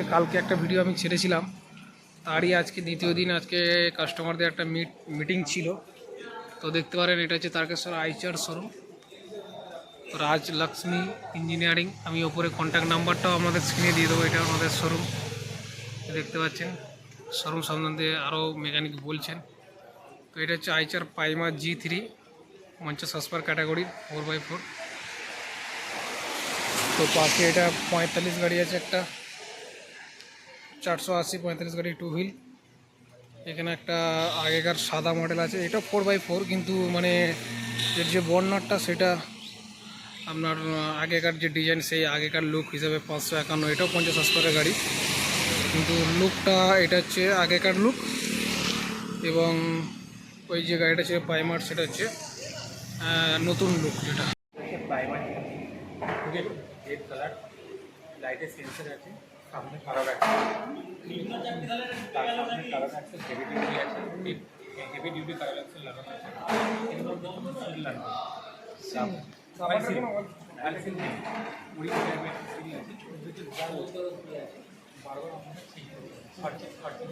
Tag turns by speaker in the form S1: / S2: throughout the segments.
S1: আজকে কালকে একটা ভিডিও আমি ছেড়েছিলাম। তারই আজকে দ্বিতীয় দিন আজকে কাস্টমারদের একটা মিট মিটিং ছিল। তো দেখতে পারেন, এটা হচ্ছে Tarakeswar Eicher showroom Raj Lakshmi engineering আমি ওপরে কন্ট্যাক্ট নাম্বারটাও আমাদের স্ক্রিনে দিয়ে দেবো, এটা আমাদের শোরুম দেখতে পাচ্ছেন শোরুম সম্বন্ধে আরও মেকানিক বলছেন। তো এটা হচ্ছে আইচার পাইমা জি থ্রি পঞ্চাশ হসপার ক্যাটাগরি ফোর বাই ফোর তো পাশে এটা পঁয়তাল্লিশ গাড়ি আছে একটা। চারশো আশি পঁয়তাল্লিশ গাড়ি টু হুইল এখানে একটা আগেকার সাদা মডেল আছে। এটা ফোর বাই ফোর কিন্তু মানে এর যে বর্নারটা সেটা আপনার আগেকার যে ডিজাইন সেই আগেকার লুক হিসাবে পাঁচশো একান্ন, এটাও পঞ্চাশ হসপারের গাড়ি। কিন্তু লুকটা এটা হচ্ছে আগেকার লুক এবং ওই যে গাড়িটা ছিল পাইমার সেটা হচ্ছে নতুন লুক যেটা।
S2: লাইটের সেন্সার আছে। সামনে কালার আছে তার সামনে কালার আছে হেভি ডিউটি আছে হেভি ডিউটি কালার আছে লাগানো আছে এর মধ্যে কোনো সিল লাগবে সিল নেই কুড়ি টাইপের সিল আছে বারবার আমাদের ঠিক খরচে খরচে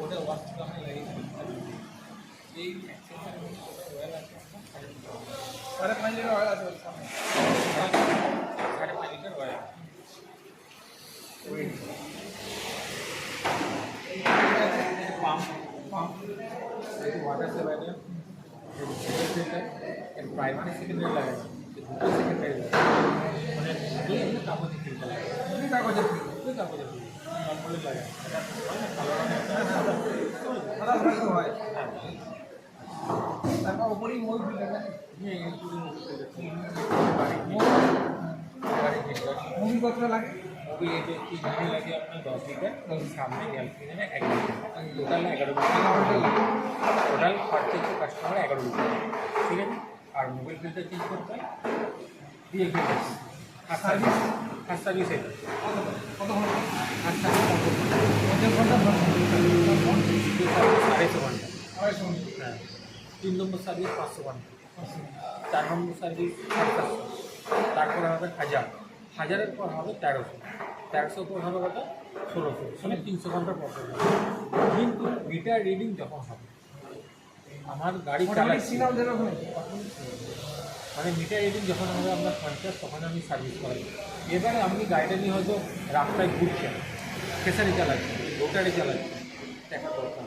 S2: ওটা ওয়াশ থেকে আমরা লাগিয়েছি এই অ্যাক্সেসের মধ্যে ওয়েল আছে
S1: সাড়ে পাঁচ লিটার অয়েল আছে
S2: সাড়ে পাঁচ litre oil pump pump water supply এর প্রাইমারি সেকেন্ডারি লাগাই দুটো সেকেন্ডারি মানে কাগজে কিনতে দুটোই কাগজে দুটোই কাগজে নর্মালি লাগাই কালো রঙের
S1: সাদা ভাই তো হয় তারপর ওপরেই
S2: বাড়ি কিনতে
S1: মুভি কত লাগে?
S2: মুভি এতে কি মুভি লাগে আপনার দশ লিটার সামনে গ্যাস কিনে এক লিটার টোটাল এগারো লিটার টোটাল খরচা হচ্ছে কাস্টমার এগারো লিটার ঠিক আছে? আর মোবাইল ফিল্টার চেঞ্জ করতে হয় দিয়ে আর সার্ভিস আর সার্ভিস এটা
S1: কত
S2: ঘণ্টা সার্ভিস
S1: পঞ্চাশ ঘণ্টা
S2: আড়াইশো
S1: ঘণ্টা ঘণ্টা
S2: হ্যাঁ তিন নম্বর সার্ভিস পাঁচশো ঘণ্টা চার নম্বর সার্ভিস সাতশো। তারপরে হবে হাজার। হাজারের পর হবে তেরোশো। তেরোশোর পর হবে কত? ষোলোশো। মানে তিনশো ঘণ্টার পর পর কিন্তু মিটার রিডিং যখন হবে আমার গাড়ি চালাচ্ছি। মানে মিটার রিডিং যখন হবে আপনার পঞ্চাশ তখন আমি সার্ভিস করাই। এবারে আপনি গাড়িটা নিয়ে হয়তো রাস্তায় ঘুরছেন প্রেসারি চালাচ্ছেন রোটারি চালাচ্ছেন দেখা দরকার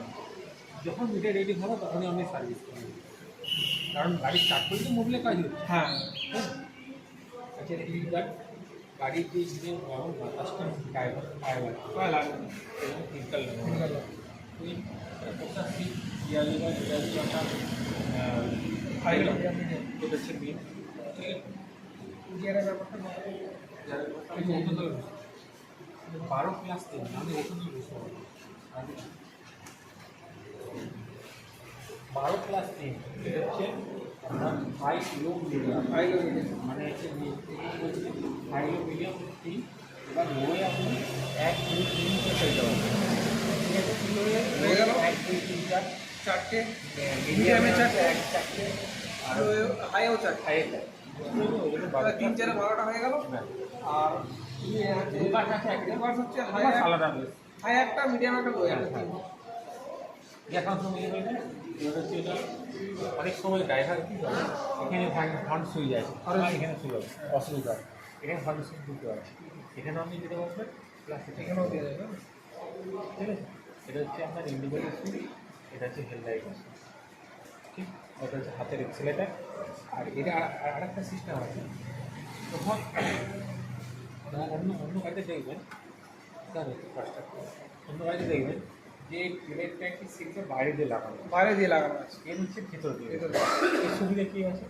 S2: যখন মিটার রিডিং হবে তখনই আমি সার্ভিস করাই। কারণ গাড়ি স্টার্ট করলে তো মোবিলে কাজ হচ্ছে।
S1: হ্যাঁ।
S2: আচ্ছা এই গাড়ি গাড়ির যে গরম বাতাসটা ড্রাইভার
S1: লাগবে।
S2: এবং ফিজিক্যাল লাগে আপনার
S1: High
S2: এটা হচ্ছে
S1: ব্যাপারটা বলো।
S2: বারো ক্লাস তিন আমি ওখানে বসে বারো ক্লাস এটা হচ্ছে আপনার হাই মিডিয়াম
S1: level, medium.
S2: মানে হচ্ছে হাই মিডিয়াম তিন এবার লোয়ে আপনি এক দুই তিন করে ঠিক আছে এক দুই তিন চার
S1: চারটে
S2: মিডিয়ামে
S1: চারটে? আর হাইও চারটে।
S2: ওগুলো
S1: তিন চারে বারোটা হয়ে গেল। আর
S2: একটা।
S1: হচ্ছে হাই হাই একটা মিডিয়াম একটা লো একটা
S2: কি বলবেন এবার হচ্ছে এটা অনেক সময় ড্রাইভার কি করে এখানে ফ্রন্ট সুইচ আছে এখানে সুইচ আছে অসুবিধা। এখানে ফ্রন্ট সুইচ দিতে হবে এখানে আপনি যেটা বলবেন প্লাস
S1: এখানেও দিয়ে যাবে
S2: ঠিক আছে? এটা হচ্ছে আপনার সুইচ এটা হচ্ছে হেডলাইট ঠিক ওটা হচ্ছে হাতের এক্সেলেটার আর এটা আর একটা সিস্টেম আছে। তখন অন্য অন্য গাড়িতে দেখবেন স্যার ফার্স্ট অন্য গাড়িতে দেখবেন যে তেলের ট্যাঙ্কি সিটটা বাইরে দিয়ে লাগানো
S1: বাইরে দিয়ে লাগানো আছে।
S2: এর হচ্ছে ভিতর দিয়ে। এর সুবিধা কী আছে?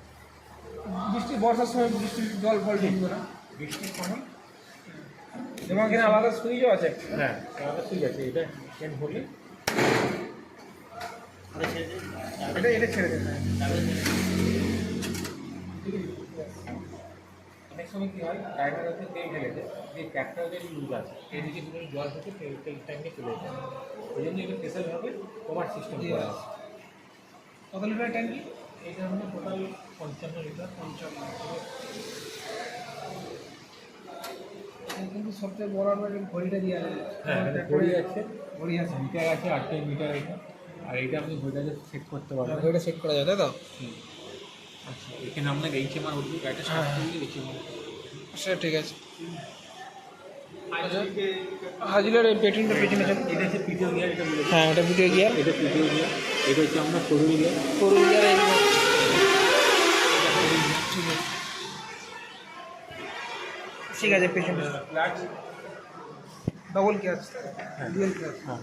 S1: বৃষ্টি বর্ষার সময় বৃষ্টির জল ফল ঢুকবে না।
S2: বৃষ্টির সময়
S1: এবং এখানে আলাদা সুইচও আছে।
S2: হ্যাঁ তাহলে ঠিক আছে। এটা চেন হলে
S1: এটা এটা ছেড়ে দেবে
S2: অনেক সময় কী হয় ড্রাইভার হচ্ছে তেল ঢেলে দেয় যে ট্র্যাক্টর যে লুজ আছে এদিকে যদি জল হচ্ছে তেল তেল ট্যাঙ্কে চলে যায়। ওই জন্য এটা স্পেশালভাবে কভার সিস্টেম করা আছে।
S1: কত লিটার ট্যাঙ্কি
S2: এইটা হলো টোটাল পঞ্চান্ন লিটার
S1: পঞ্চান্ন। কিন্তু সবচেয়ে বড় আমরা ঘড়িটা দিয়ে আছে
S2: হ্যাঁ ঘড়ি আছে। ঘড়ি আছে। মিটার আছে আটটা মিটার এটা আর এটা আপনি ঘড়িটাকে সেট করতে পারবেন।
S1: ঘড়িটা সেট করা যায় তাই তো?
S2: আচ্ছা এখানে আপনার এইচ এম আর উঠবে গাড়িটা
S1: হ্যাঁ, হ্যাঁ।
S2: করলে এইচ এম আর
S1: সেটা ঠিক আছে। হাজিলার পেটিংটা পেছনে চল
S2: এটা হচ্ছে পিটিও গিয়ার এটা বলে
S1: হ্যাঁ ওটা ভিডিও গিয়ার
S2: এটা পিটিও গিয়ার এটা হচ্ছে আপনার ফোর গিয়ার
S1: ফোর গিয়ার ঠিক আছে
S2: ক্লাচ
S1: ডবল ক্যাচ
S2: হ্যাঁ।
S1: ডুয়েল ক্যাচ
S2: হ্যাঁ।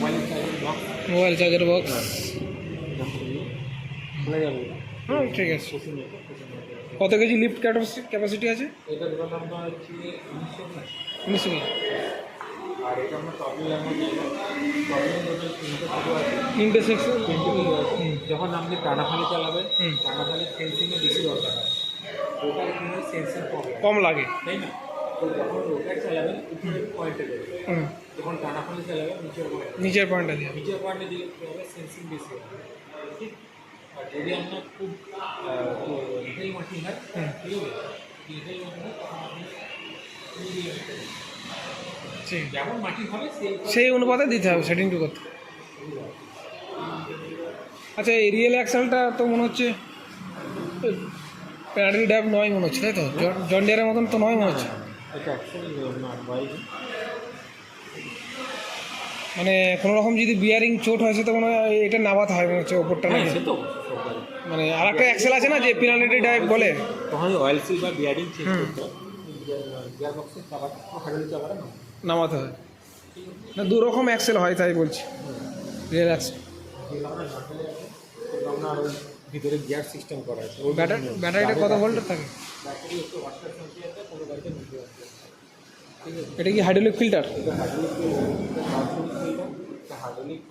S1: মোবাইল চার্জার বক্স
S2: খোলা যাবে।
S1: ঠিক আছে। কত কেজি লিফট ক্যাপাসিটি আছে?
S2: তিনটে
S1: সেকশন।
S2: যখন আপনি টানাফানি চালাবেন। টানাফানি সেন্সিংয়ে বেশি দরকার হয়। সেন্সিং কম লাগে। তাই না? তো যখন রোটার চালাবেন উপরের পয়েন্টে চালাবেন নিচের
S1: নিচের দিয়ে
S2: নিচের পয়েন্টে দিলে কী হবে? সেন্সিং বেশি হবে। ঠিক? আর যদি আপনার খুব রিটেল মাটি হয় ঠিক আছে? রিটেল মাটি হয় তখন আপনি যেমন মাটি হবে সেই
S1: অনুপাতে দিতে হবে সেটিংটু করতে। আচ্ছা এই রিয়েল অ্যাক্সেলটা তো মনে হচ্ছে প্যারাডি ড্যাব নয় মনে হচ্ছে তাই তো? জন ডিয়ারের মতন তো নয় মনে হচ্ছে।
S2: এটা অ্যাকচুয়ালি না বাইরে
S1: মানে কোনো রকম যদি বিয়ারিং চোট হয়েছে তো মনে হয় এটা নামাতে হয় মনে হচ্ছে ওপরটা
S2: হ্যাঁ
S1: নাকি?
S2: সে তো
S1: মানে আর একটা অ্যাক্সেল আছে না যে পিনালিটি ডাইভ বলে?
S2: তখন অয়েল সিল বা বিয়ারিং চেঞ্জ করতে। হয় গিয়ার বক্সের চাকাটা হাডালি চাকাটা
S1: নামাতে। হয়। না দু রকম অ্যাক্সেল হয় তাই বলছি। রিয়েল অ্যাক্সেল
S2: ভিতরে গিয়ার সিস্টেম করা আছে ওই
S1: ব্যাটারি ব্যাটারিটা কত ভোল্টের থাকে?
S2: ব্যাটারি কোনো গাড়িতে নিতে
S1: এটা কি হাইড্রোলিক ফিল্টার
S2: এটা হাইড্রোলিক হাইড্রোলিক ফিল্টার হাইড্রোলিক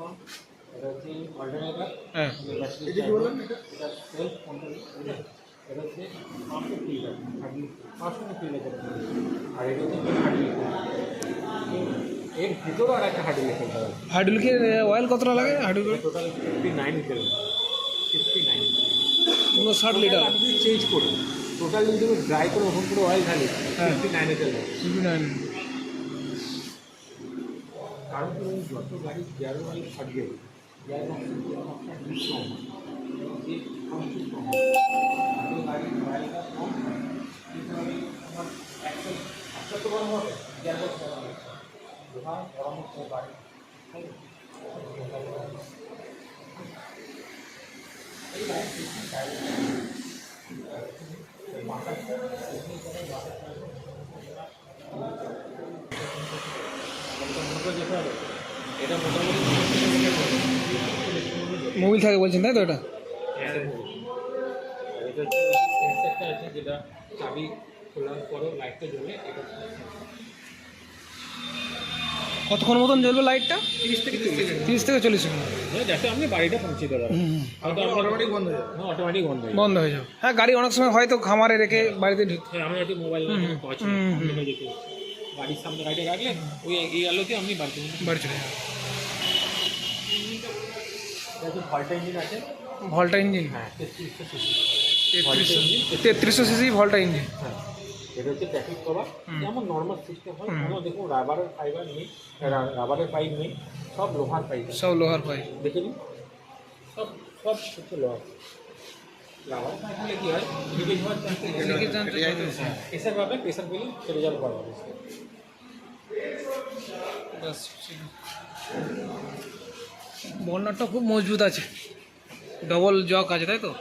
S1: হ্যাঁ।
S2: এটা কি বললেন এটা সেলফ কন্ট্রোল এটা হচ্ছে পাম্পের ফিল্টার হাইড্রোলিক আর হাইড্রোলিক এর ভিতরে আর একটা হাইড্রোলিক ফিল্টার আছে
S1: হাইড্রোলিকের অয়েল কতটা লাগে hydraulic
S2: total fifty nine litre fifty nine
S1: উনষাট লিটার
S2: আপনি চেঞ্জ করুন টোটাল যদি ড্রাই করে ওখান করে অয়েল ঢালি
S1: হ্যাঁ।
S2: Fifty nine litre
S1: fifty nine
S2: কারণ ওই যত গাড়ি গিয়ার অয়েল থাকবে গিয়ার বক্সের গিয়ার বক্সটা হিট কম। হয় হয় গাড়ির অয়েলটা কম হয় একশো তো গরম হবে গিয়ার বক্স গরম হবে লোহা গরম হচ্ছে গাড়ি তাই না? এই গাড়ি এই মাথাটা এটা
S1: মোবিল থাকে বলছেন তাই তো এটা
S2: এটা হচ্ছে আছে, যেটা চাবি খোলার পরেও লাইটটা জ্বলে, এটা
S1: কতক্ষণ মতন জ্বলবে লাইটটা?
S2: তিরিশ থেকে চল্লিশ
S1: তিরিশ থেকে চল্লিশ মিনিট
S2: যাতে আপনি বাড়িটা পৌঁছে দেবেন হয়তো অটোমেটিক বন্ধ হয়ে যাবে। হ্যাঁ অটোমেটিক বন্ধ হয়ে যাবে।
S1: বন্ধ হয়ে যাবে। হ্যাঁ গাড়ি অনেক সময় হয়তো খামারে রেখে বাড়িতে ঢুক
S2: হ্যাঁ আমি একটু মোবাইল। গাড়ির সামনে গাড়িটা রাখলেন ওই এই আলোতে আপনি বাড়িতে
S1: বাড়ি চলে
S2: ভল্টা ইঞ্জিন আছে।
S1: ভল্টা ইঞ্জিন
S2: হ্যাঁ তেত্রিশশো সিসি।
S1: ভল্টা ইঞ্জিন
S2: হ্যাঁ। এটা হচ্ছে ট্রাফিক কভার যেমন নর্মাল সিস্টেম হয়। কোনো দেখুন রাবারের ফাইবার নেই রাবারের পাইপ নেই সব লোহার পাইপ
S1: সব লোহার পাইপ
S2: দেখে নিন। সব সব হচ্ছে লোহার রাবারের পাইপ হলে কী হয়? লিকেজ হওয়ার চান্স
S1: Leakage chance
S2: প্রেশার পাবে প্রেশার পেলে চলে যাবে পারবে
S1: ব্যাস বর্নারটা খুব মজবুত আছে। ডবল জক আছে তাই তো?